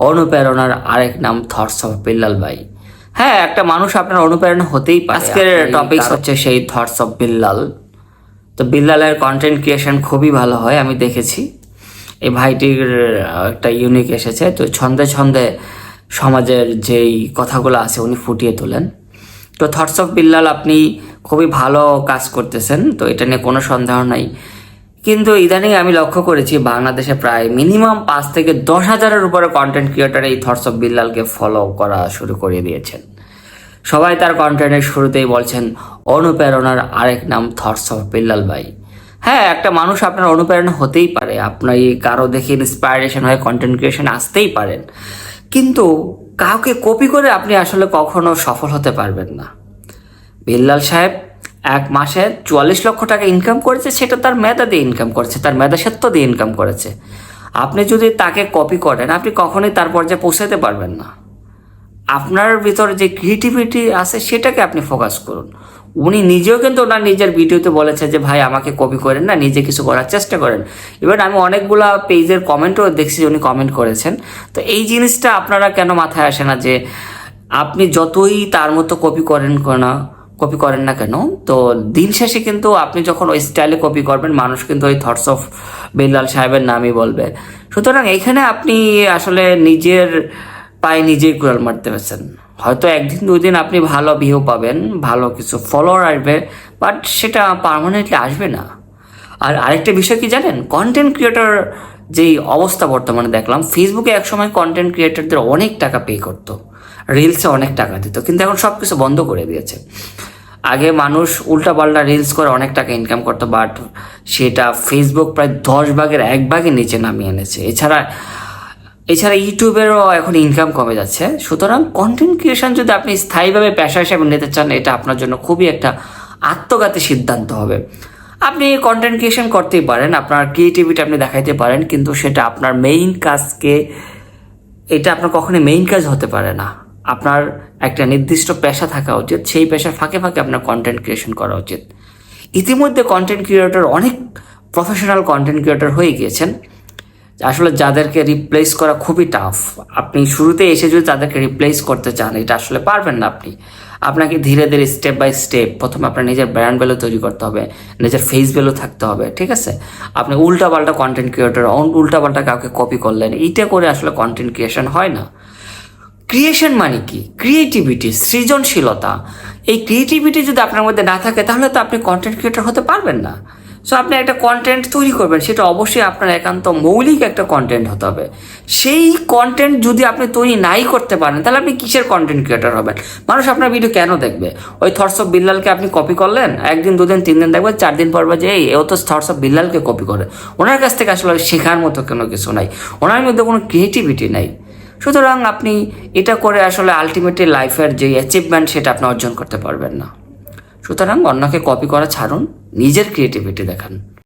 অনুপ্রেরণার আরেক নাম থটস অফ বিল্লাল ভাই। হ্যাঁ একটা মানুষ আপনার অনুপ্রেরণা হতেই পারে। আজকের টপিক হচ্ছে সেই থটস অফ বিল্লাল। তো বিল্লালের কন্টেন্ট ক্রিয়েশন খুবই ভালো হয় আমি দেখেছি। এই ভাইটির একটা ইউনিক এসেছে। তো ছন্দে ছন্দে সমাজের যেই কথাগুলো আছে উনি ফুটিয়ে তোলেন। তো থটস অফ বিল্লাল আপনি খুবই ভালো কাজ করতেছেন তো এটা নিয়ে কোনো সন্দেহ নাই। কিন্তু ইদানিং আমি লক্ষ্য করেছি বাংলাদেশে প্রায় মিনিমাম পাঁচ থেকে দশ হাজারের উপরে কন্টেন্ট ক্রিয়েটার এই থটস অফ বিল্লালকে ফলো করা শুরু করে দিয়েছেন। সবাই তার কন্টেন্টের শুরুতেই বলছেন, অনুপ্রেরণার আরেক নাম থটস অফ বিল্লাল ভাই। হ্যাঁ একটা মানুষ আপনার অনুপ্রেরণা হতেই পারে। আপনার এই কারও দেখে ইন্সপায়ারেশন হয়ে কন্টেন্ট ক্রিয়েশন আসতেই পারেন। কিন্তু কাউকে কপি করে আপনি আসলে কখনো সফল হতে পারবেন না। বিল্লাল সাহেব এক মাসে চুয়াল্লিশ লক্ষ টাকা ইনকাম করেছে, সেটা তার মেধা দিয়ে ইনকাম করেছে, তার মেধা মেধাসত্ব দিয়ে ইনকাম করেছে। আপনি যদি তাকে কপি করেন, আপনি কখনোই তার পর্যায়ে পৌঁছাতে পারবেন না। আপনার ভিতরে যে ক্রিয়েটিভিটি আছে, সেটাকে আপনি ফোকাস করুন। উনি নিজেও কিন্তু ওনার নিজের ভিডিওতে বলেছে যে, ভাই, আমাকে কপি করেন না, নিজে কিছু করার চেষ্টা করেন। এবার আমি অনেকগুলা পেজের কমেন্টও দেখছি উনি কমেন্ট করেছেন। তো এই জিনিসটা আপনারা কেন মাথায় আসে না যে, আপনি যতই তার মতো কপি করেন না কপি করেন না কেন? তো দিন শেষে কিন্তু আপনি যখন ওই স্টাইলে কপি করবেন, মানুষ কিন্তু ওই থটস অফ বিল্লাল সাহেবের নামই বলবে। সুতরাং এখানে আপনি আসলে নিজের পায়ে নিজেই কুড়াল মারতে পারছেন। হয়তো একদিন দুই দিন আপনি ভালো ভিউ পাবেন, ভালো কিছু ফলোয়ার আসবে বাট সেটা পার্মানেন্টলি আসবে না। আর আরেকটা বিষয় কি জানেন? কন্টেন্ট ক্রিয়েটর যেই অবস্থা বর্তমানে দেখলাম ফেসবুকে একসময় কন্টেন্ট ক্রিয়েটরদের অনেক টাকা পে করতো। রিলসে অনেক টাকা দিত, কিন্তু এখন সব কিছু বন্ধ করে দিয়েছে। আগে মানুষ উল্টাপাল্টা রিলস করে অনেক টাকা ইনকাম করতো বাট সেটা ফেসবুক প্রায় দশ ভাগের এক ভাগের নিচে নামিয়ে এনেছে। এছাড়া এছাড়া ইউটিউবেরও এখন ইনকাম কমে যাচ্ছে। সুতরাং কন্টেন্ট ক্রিয়েশন যদি আপনি স্থায়ীভাবে পেশা হিসাবে নিতে চান, এটা আপনার জন্য খুবই একটা আত্মঘাতী সিদ্ধান্ত হবে। আপনি কন্টেন্ট ক্রিয়েশন করতেই পারেন, আপনার ক্রিয়েটিভিটি আপনি দেখাইতে পারেন, কিন্তু সেটা আপনার মেইন কাজকে, এটা আপনার কখনোই মেইন কাজ হতে পারে না। আপনার একটা নির্দিষ্ট পেশা থাকা উচিত, সেই পেশার ফাঁকে ফাঁকে আপনার কন্টেন্ট ক্রিয়েশন করা উচিত। ইতিমধ্যে কন্টেন্ট ক্রিয়েটর অনেক প্রফেশনাল কন্টেন্ট ক্রিয়েটর হয়ে গিয়েছেন। আসলে যাদেরকে রিপ্লেস করা খুবই টাফ আপনি শুরুতে এসে যদি তাদেরকে রিপ্লেস করতে চান, এটা আসলে পারবেন না আপনি। আপনাকে ধীরে ধীরে স্টেপ বাই স্টেপ প্রথমে আপনার নিজের ব্র্যান্ড ভ্যালু তৈরি করতে হবে, নিজের ফেস ভ্যালু থাকতে হবে, ঠিক আছে? আপনি উল্টাপাল্টা কন্টেন্ট ক্রিয়েটর উল্টাপাল্টা কাউকে কপি করলেন, এইটা করে আসলে কন্টেন্ট ক্রিয়েশন হয় না। ক্রিয়েশন মানে কি? ক্রিয়েটিভিটি সৃজনশীলতা। এই ক্রিয়েটিভিটি যদি আপনার মধ্যে না থাকে, তাহলে তো আপনি কন্টেন্ট ক্রিয়েটর হতে পারবেন না। সো আপনি একটা কন্টেন্ট তৈরি করবেন, সেটা অবশ্যই আপনার একান্ত মৌলিক একটা কন্টেন্ট হতে হবে। সেই কন্টেন্ট যদি আপনি তৈরি নাই করতে পারেন, তাহলে আপনি কিসের কন্টেন্ট ক্রিয়েটর হবেন? মানুষ আপনার ভিডিও কেন দেখবে? ওই থটস অফ বিল্লালকে আপনি কপি করলেন? একদিন, দুদিন, তিন দিন দেখবেন, চার দিন পর যে এই, ও তো থটস অফ বিল্লালকে কপি করে। ওনার কাছ থেকে আসলে শেখার মতো কোনো কিছু নাই। ওনার মধ্যে কোনো ক্রিয়েটিভিটি নাই। সুতরাং আপনি এটা করে আসলে আলটিমেটলি লাইফের যে অ্যাচিভমেন্ট সেটা আপনি অর্জন করতে পারবেন না। সুতরাং অন্যকে কপি করা ছাড়ুন, নিজের ক্রিয়েটিভিটি দেখান।